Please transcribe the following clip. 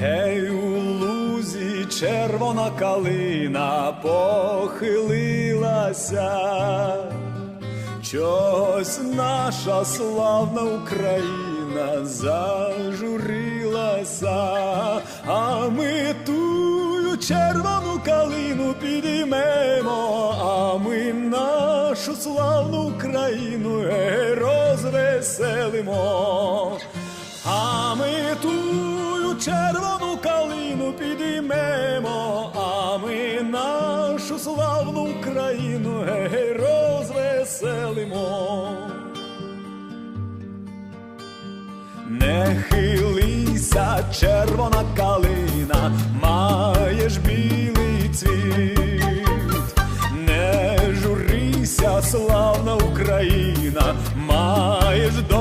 Гей, у лузі червона калина похилилася. Чогось наша славна Україна зажурилася, а ми тую червону калину підіймемо, а ми нашу славну Україну розвеселимо, а ми калину підіймемо, а ми нашу славну Україну е, розвеселимо. Не хилися, червона калина, маєш білий цвіт, не журися, славна Україна, маєш до